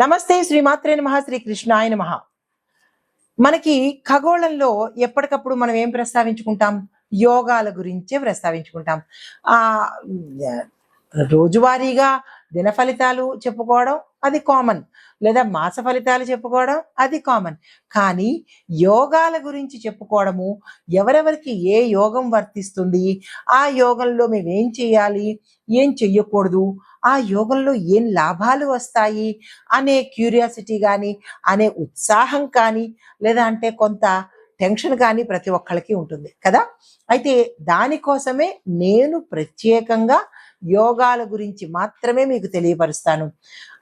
నమస్తే శ్రీమాత్రే నమ శ్రీ కృష్ణాయ నమ. మనకి ఖగోళంలో ఎప్పటికప్పుడు మనం ఏం ప్రస్తావించుకుంటాం? యోగాల గురించే ప్రస్తావించుకుంటాం. ఆ రోజువారీగా దిన ఫలితాలు చెప్పుకోవడం అది కామన్ లేదా మాస ఫలితాలు చెప్పుకోవడం అది కామన్ కానీ యోగాల గురించి చెప్పుకోవడము ఎవరెవరికి ఏ యోగం వర్తిస్తుంది? ఆ యోగంలో మేము ఏం చేయాలి? ఏం చెయ్యకూడదు? ఆ యోగంలో ఏం లాభాలు వస్తాయి? అనే క్యూరియాసిటీ కానీ అనే ఉత్సాహం కానీ లేదా అంటే కొంత టెన్షన్ కానీ ప్రతి ఒక్కళ్ళకి ఉంటుంది కదా? అయితే దానికోసమే నేను ప్రత్యేకంగా యోగాల గురించి మాత్రమే మీకు తెలియపరుస్తాను.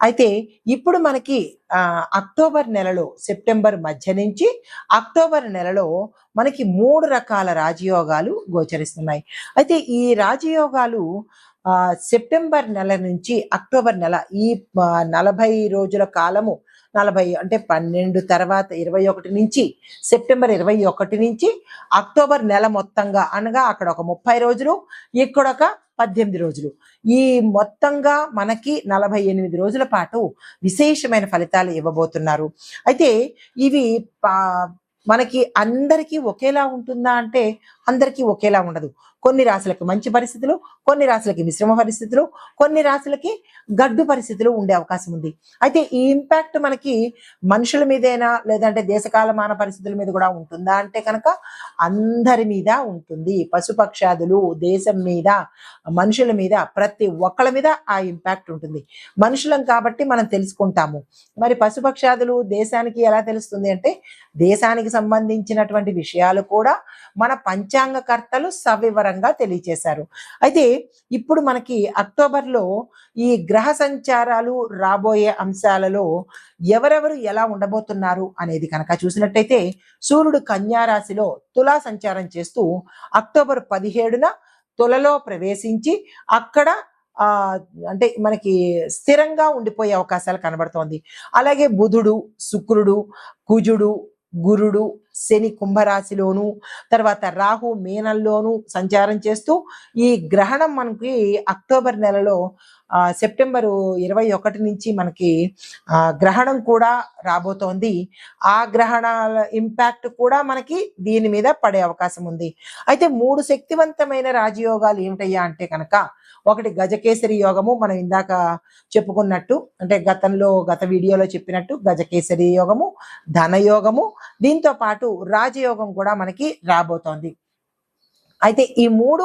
అయితే ఇప్పుడు మనకి అక్టోబర్ నెలలో సెప్టెంబర్ మధ్య నుంచి అక్టోబర్ నెలలో మనకి మూడు రకాల రాజయోగాలు గోచరిస్తున్నాయి. అయితే ఈ రాజయోగాలు సెప్టెంబర్ నెల నుంచి అక్టోబర్ నెల ఈ నలభై రోజుల కాలము నలభై అంటే పన్నెండు తర్వాత ఇరవై ఒకటి నుంచి సెప్టెంబర్ ఇరవై ఒకటి నుంచి అక్టోబర్ నెల మొత్తంగా అనగా అక్కడ ఒక ముప్పై రోజులు ఇక్కడ ఒక పద్దెనిమిది రోజులు. ఈ మొత్తంగా మనకి నలభై ఎనిమిది రోజుల పాటు విశేషమైన ఫలితాలు ఇవ్వబోతున్నారు. అయితే ఇవి పా- మనకి అందరికీ ఒకేలా ఉంటుందా అంటే అందరికీ ఒకేలా ఉండదు. కొన్ని రాశులకి మంచి పరిస్థితులు కొన్ని రాశులకి మిశ్రమ పరిస్థితులు కొన్ని రాశులకి గడ్డు పరిస్థితులు ఉండే అవకాశం ఉంది. అయితే ఈ ఇంపాక్ట్ మనకి మనుషుల మీదైనా లేదంటే దేశకాలమాన పరిస్థితుల మీద కూడా ఉంటుందా అంటే కనుక అందరి మీద ఉంటుంది. పశుపక్షాదులు దేశం మీద మనుషుల మీద ప్రతి ఒక్కళ్ళ మీద ఆ ఇంపాక్ట్ ఉంటుంది. మనుషులం కాబట్టి మనం తెలుసుకుంటాము. మరి పశుపక్షాదులు దేశానికి ఎలా తెలుస్తుంది అంటే దేశానికి సంబంధించినటువంటి విషయాలు కూడా మన పంచాంగకర్తలు పరంగా తెలియచేశారు. అయితే ఇప్పుడు మనకి అక్టోబర్లో ఈ గ్రహ సంచారాలు రాబోయే అంశాలలో ఎవరెవరు ఎలా ఉండబోతున్నారు అనేది కనుక చూసినట్టయితే సూర్యుడు కన్యారాశిలో తులా సంచారం చేస్తూ అక్టోబర్ పదిహేడున తులలో ప్రవేశించి అక్కడ అంటే మనకి స్థిరంగా ఉండిపోయే అవకాశాలు కనబడుతోంది. అలాగే బుధుడు శుక్రుడు కుజుడు గురుడు శని కుంభరాశిలోను తర్వాత రాహు మీనంలోను సంచారం చేస్తూ ఈ గ్రహణం మనకి అక్టోబర్ నెలలో ఆ, సెప్టెంబరు ఇరవై ఒకటి నుంచి మనకి గ్రహణం కూడా రాబోతోంది. ఆ గ్రహణాల ఇంపాక్ట్ కూడా మనకి దీని మీద పడే అవకాశం ఉంది. అయితే మూడు శక్తివంతమైన రాజయోగాలు ఏమిటయ్యా అంటే కనుక ఒకటి గజకేసరి యోగము మనం ఇందాక చెప్పుకున్నట్టు అంటే గతంలో గత వీడియోలో చెప్పినట్టు గజకేసరి యోగము ధనయోగము దీంతో పాటు రాజయోగం కూడా మనకి రాబోతోంది. అయితే ఈ మూడు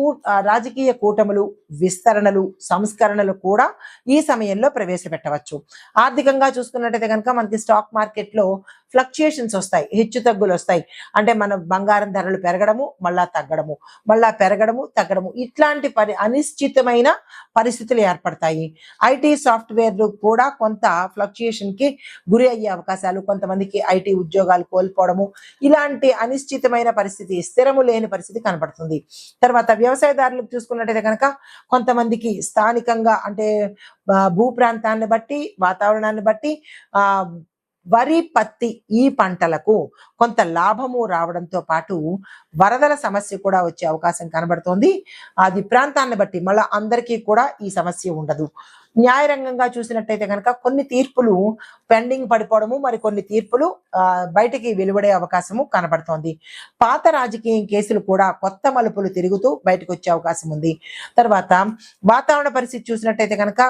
కూ రాజకీయ కూటములు విస్తరణలు సంస్కరణలు కూడా ఈ సమయంలో ప్రవేశపెట్టవచ్చు. ఆర్థికంగా చూసుకున్నట్టయితే కనుక మనకి స్టాక్ మార్కెట్లో ఫ్లక్చుయేషన్స్ వస్తాయి హెచ్చు తగ్గులు వస్తాయి. అంటే మన బంగారం ధరలు పెరగడము మళ్ళా తగ్గడము మళ్ళా పెరగడము తగ్గడము. ఇట్లాంటి పరి అనిశ్చితమైన పరిస్థితులు ఏర్పడతాయి. ఐటీ సాఫ్ట్వేర్లు కూడా కొంత ఫ్లక్చుయేషన్కి గురి అయ్యే అవకాశాలు కొంతమందికి ఐటీ ఉద్యోగాలు కోల్పోవడము ఇలాంటి అనిశ్చితమైన పరిస్థితి స్థిరము లేని పరిస్థితి కనబడుతుంది తర్వాత వ్యవసాయదారులకు చూసుకున్నట్టయితే కనుక కొంతమందికి స్థానికంగా అంటే భూ ప్రాంతాన్ని బట్టి వాతావరణాన్ని బట్టి ఆ వరి పత్తి ఈ పంటలకు కొంత లాభము రావడంతో పాటు వరదల సమస్య కూడా వచ్చే అవకాశం కనబడుతోంది. అది ప్రాంతాన్ని బట్టి మళ్ళీ అందరికీ కూడా ఈ సమస్య ఉండదు. న్యాయరంగంగా చూసినట్టయితే కనుక కొన్ని తీర్పులు పెండింగ్ పడిపోవడము మరి కొన్ని తీర్పులు బయటికి వెలువడే అవకాశము కనబడుతోంది. పాత రాజకీయ కేసులు కూడా కొత్త మలుపులు తిరుగుతూ బయటకు వచ్చే అవకాశం ఉంది. తర్వాత వాతావరణ పరిస్థితి చూసినట్టయితే కనుక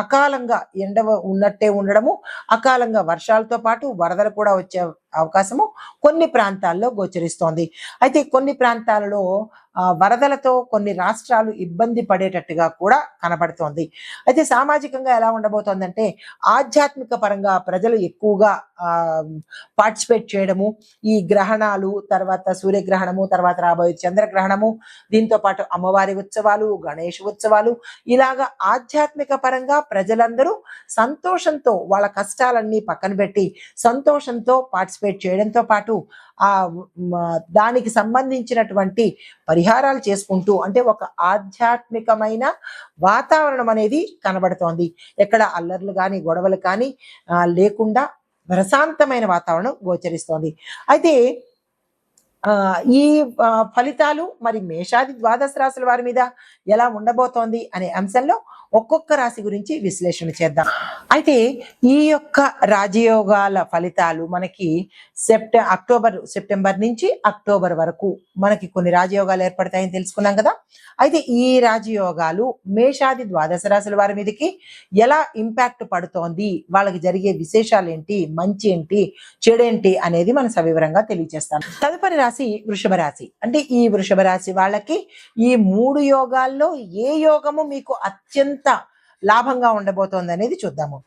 అకాలంగా ఎండ ఉన్నట్టే ఉండడము అకాలంగా వర్షాలతో పాటు వరదలు కూడా వచ్చే అవకాశము కొన్ని ప్రాంతాల్లో గోచరిస్తోంది. అయితే కొన్ని ప్రాంతాలలో వరదలతో కొన్ని రాష్ట్రాలు ఇబ్బంది పడేటట్టుగా కూడా కనబడుతోంది. అయితే సామాజికంగా ఎలా ఉండబోతోందంటే ఆధ్యాత్మిక పరంగా ప్రజలు ఎక్కువగా పార్టిసిపేట్ చేయడము ఈ గ్రహణాలు తర్వాత సూర్యగ్రహణము తర్వాత రాబోయే చంద్రగ్రహణము దీంతో పాటు అమ్మవారి ఉత్సవాలు గణేష్ ఉత్సవాలు ఇలాగా ఆధ్యాత్మిక పరంగా ప్రజలందరూ సంతోషంతో వాళ్ళ కష్టాలన్నీ పక్కన పెట్టి సంతోషంతో పార్టిసిపేట్ చేయడంతో పాటు ఆ దానికి సంబంధించినటువంటి పరిహారాలు చేసుకుంటూ అంటే ఒక ఆధ్యాత్మికమైన వాతావరణం అనేది కనబడుతోంది. ఎక్కడ అల్లర్లు కానీ గొడవలు కానీ లేకుండా ప్రశాంతమైన వాతావరణం గోచరిస్తోంది. అయితే ఈ ఫలితాలు మరి మేషాది ద్వాదశ రాశుల వారి మీద ఎలా ఉండబోతోంది అనే అంశంలో ఒక్కొక్క రాశి గురించి విశ్లేషణ చేద్దాం. అయితే ఈ యొక్క రాజయోగాల ఫలితాలు మనకి సెప్ట అక్టోబర్ సెప్టెంబర్ నుంచి అక్టోబర్ వరకు మనకి కొన్ని రాజయోగాలు ఏర్పడతాయని తెలుసుకున్నాం కదా. అయితే ఈ రాజయోగాలు మేషాది ద్వాదశ రాశుల వారి మీదకి ఎలా ఇంపాక్ట్ పడుతోంది? వాళ్ళకి జరిగే విశేషాలు ఏంటి మంచి ఏంటి చెడేంటి? అనేది మనం సవివరంగా తెలియజేస్తాం. తదుపరి రాశి వృషభ రాశి. అంటే ఈ వృషభ రాశి వాళ్ళకి ఈ మూడు యోగాల్లో ఏ యోగము మీకు అత్యంత లాభంగా ఉండబోతోంది అనేది చూద్దాము.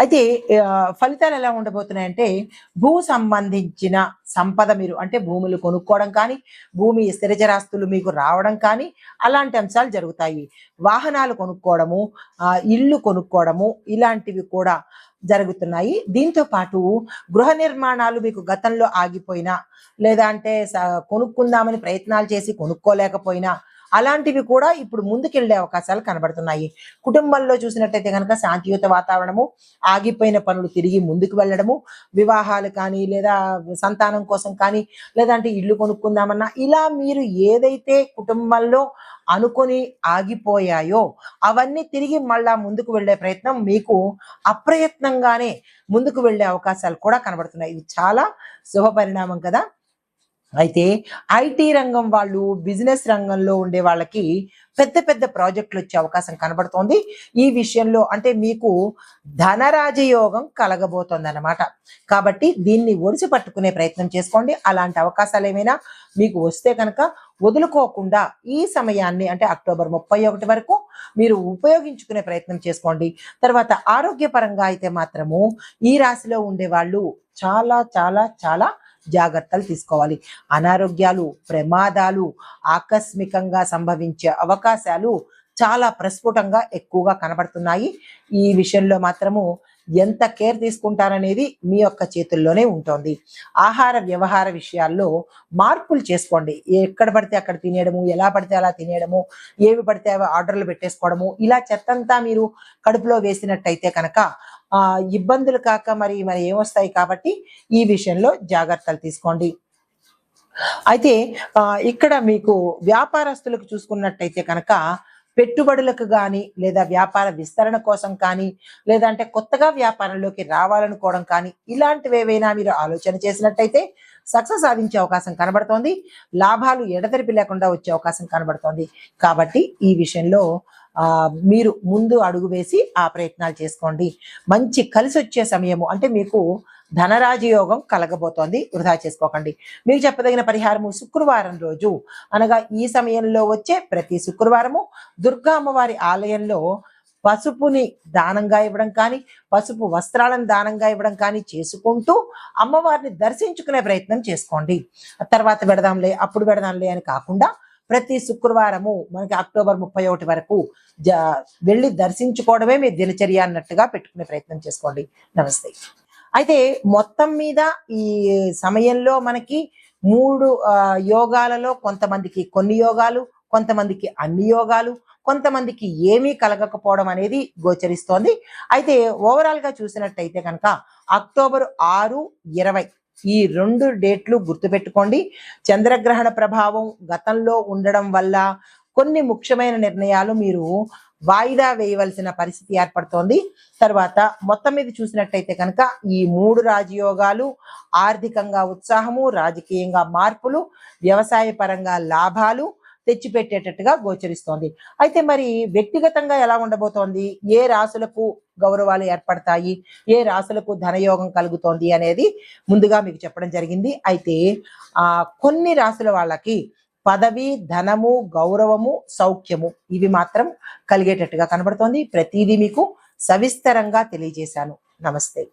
అయితే ఫలితాలు ఎలా ఉండబోతున్నాయంటే భూ సంబంధించిన సంపద మీరు అంటే భూములు కొనుక్కోవడం కానీ భూమి స్థిరచరాస్తులు మీకు రావడం కానీ అలాంటి అంశాలు జరుగుతాయి. వాహనాలు కొనుక్కోవడము ఇల్లు కొనుక్కోవడము ఇలాంటివి కూడా జరుగుతున్నాయి. దీంతో పాటు గృహ నిర్మాణాలు మీకు గతంలో ఆగిపోయినా లేదా అంటే కొనుక్కుందామని ప్రయత్నాలు చేసి కొనుక్కోలేకపోయినా అలాంటివి కూడా ఇప్పుడు ముందుకెళ్ళే అవకాశాలు కనబడుతున్నాయి. కుటుంబంలో చూసినట్టయితే కనుక శాంతియుత వాతావరణము ఆగిపోయిన పనులు తిరిగి ముందుకు వెళ్ళడము వివాహాలు కానీ లేదా సంతానం కోసం కానీ లేదంటే ఇల్లు కొనుక్కుందామన్నా ఇలా మీరు ఏదైతే కుటుంబంలో అనుకొని ఆగిపోయాయో అవన్నీ తిరిగి మళ్ళా ముందుకు వెళ్ళే ప్రయత్నం మీకు అప్రయత్నంగానే ముందుకు వెళ్ళే అవకాశాలు కూడా కనబడుతున్నాయి. ఇది చాలా శుభ పరిణామం కదా. అయితే ఐటీ రంగం వాళ్ళు బిజినెస్ రంగంలో ఉండే వాళ్ళకి పెద్ద పెద్ద ప్రాజెక్టులు వచ్చే అవకాశం కనబడుతోంది. ఈ విషయంలో అంటే మీకు ధనరాజయోగం కలగబోతోంది అన్నమాట కాబట్టి దీన్ని ఒడిసి పట్టుకునే ప్రయత్నం చేసుకోండి. అలాంటి అవకాశాలు ఏమైనా మీకు వస్తే కనుక వదులుకోకుండా ఈ సమయాన్ని అంటే అక్టోబర్ ముప్పై ఒకటి వరకు మీరు ఉపయోగించుకునే ప్రయత్నం చేసుకోండి. తర్వాత ఆరోగ్యపరంగా అయితే మాత్రము ఈ రాశిలో ఉండే వాళ్ళు చాలా చాలా చాలా జాగ్రత్తలు తీసుకోవాలి. అనారోగ్యాలు ప్రమాదాలు ఆకస్మికంగా సంభవించే అవకాశాలు చాలా ప్రస్ఫుటంగా ఎక్కువగా కనబడుతున్నాయి. ఈ విషయంలో మాత్రము ఎంత కేర్ తీసుకుంటారనేది మీ యొక్క చేతుల్లోనే ఉంటుంది. ఆహార వ్యవహార విషయాల్లో మార్పులు చేసుకోండి. ఎక్కడ పడితే అక్కడ తినేయడము ఎలా పడితే అలా తినేయడము ఏవి పడితే అవి ఆర్డర్లు పెట్టేసుకోవడము ఇలా చెత్తంతా మీరు కడుపులో వేసినట్టయితే కనుక ఇబ్బందులు కాక మరి మరి ఏమొస్తాయి కాబట్టి ఈ విషయంలో జాగ్రత్తలు తీసుకోండి. అయితే ఇక్కడ మీకు వ్యాపారస్తులకు చూసుకున్నట్టయితే కనుక పెట్టుబడులకు కానీ లేదా వ్యాపార విస్తరణ కోసం కానీ లేదంటే కొత్తగా వ్యాపారంలోకి రావాలనుకోవడం కానీ ఇలాంటివి ఏవైనా మీరు ఆలోచన చేసినట్టయితే సక్సెస్ సాధించే అవకాశం కనబడుతోంది. లాభాలు ఎడతెరిపి లేకుండా వచ్చే అవకాశం కనబడుతోంది. కాబట్టి ఈ విషయంలో మీరు ముందు అడుగు వేసి ఆ ప్రయత్నాలు చేసుకోండి. మంచి కలిసి వచ్చే సమయము అంటే మీకు ధనరాజయోగం కలగబోతోంది వృధా చేసుకోకండి. మీకు చెప్పదగిన పరిహారము శుక్రవారం రోజు. అనగా ఈ సమయంలో వచ్చే ప్రతి శుక్రవారము దుర్గా అమ్మవారి ఆలయంలో పసుపుని దానంగా ఇవ్వడం కానీ పసుపు వస్త్రాలను దానంగా ఇవ్వడం కానీ చేసుకుంటూ అమ్మవారిని దర్శించుకునే ప్రయత్నం చేసుకోండి. తర్వాత పెడదాంలే అప్పుడు పెడదాంలే అని కాకుండా ప్రతి శుక్రవారము మనకి అక్టోబర్ ముప్పై ఒకటి వరకు జ వెళ్ళి దర్శించుకోవడమే మీ దినచర్య అన్నట్టుగా పెట్టుకునే ప్రయత్నం చేసుకోండి. నమస్తే. అయితే మొత్తం మీద ఈ సమయంలో మనకి మూడు యోగాలలో కొంతమందికి కొన్ని యోగాలు కొంతమందికి అన్ని యోగాలు కొంతమందికి ఏమీ కలగకపోవడం అనేది గోచరిస్తోంది. అయితే ఓవరాల్గా చూసినట్టయితే కనుక అక్టోబర్ ఆరు ఇరవై ఈ రెండు డేట్లు గుర్తుపెట్టుకోండి. చంద్రగ్రహణ ప్రభావం గతంలో ఉండడం వల్ల కొన్ని ముఖ్యమైన నిర్ణయాలు మీరు వాయిదా వేయవలసిన పరిస్థితి ఏర్పడుతోంది. తర్వాత మొత్తం మీద చూసినట్టయితే కనుక ఈ మూడు రాజయోగాలు ఆర్థికంగా ఉత్సాహము రాజకీయంగా మార్పులు వ్యవసాయ పరంగా లాభాలు తెచ్చిపెట్టేటట్టుగా గోచరిస్తోంది. అయితే మరి వ్యక్తిగతంగా ఎలా ఉండబోతోంది? ఏ రాసులకు గౌరవాలు ఏర్పడతాయి? ఏ రాసులకు ధనయోగం కలుగుతోంది అనేది ముందుగా మీకు చెప్పడం జరిగింది. అయితే ఆ కొన్ని రాసుల వాళ్ళకి పదవి ధనము గౌరవము సౌఖ్యము ఇవి మాత్రం కలిగేటట్టుగా కనబడుతోంది. ప్రతిదీ మీకు సవిస్తరంగా తెలియజేశాను. నమస్తే.